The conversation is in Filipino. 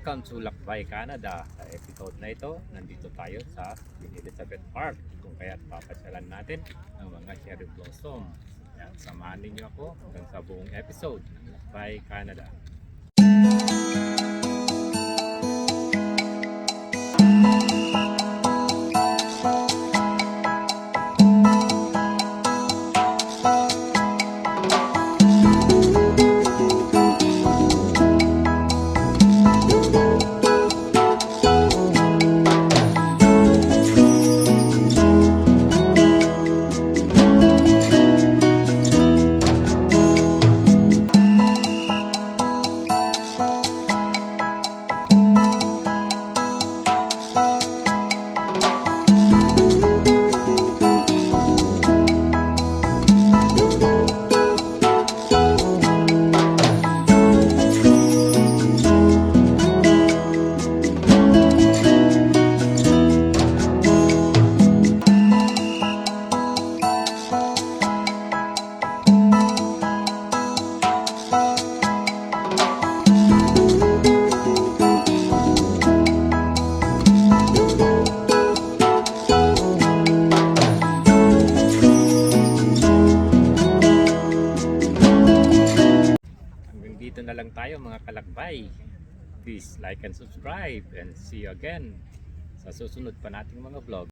Welcome to Lakbay, Canada. Sa episode na ito, nandito tayo sa Queen Elizabeth Park. Kung kaya't papasyalan natin ang mga cherry blossom. Yan, samahan ninyo ako hanggang sa buong episode ng Lakbay, Canada. Dito na lang tayo mga kalakbay. Please like and subscribe and see you again sa susunod pa nating mga vlog.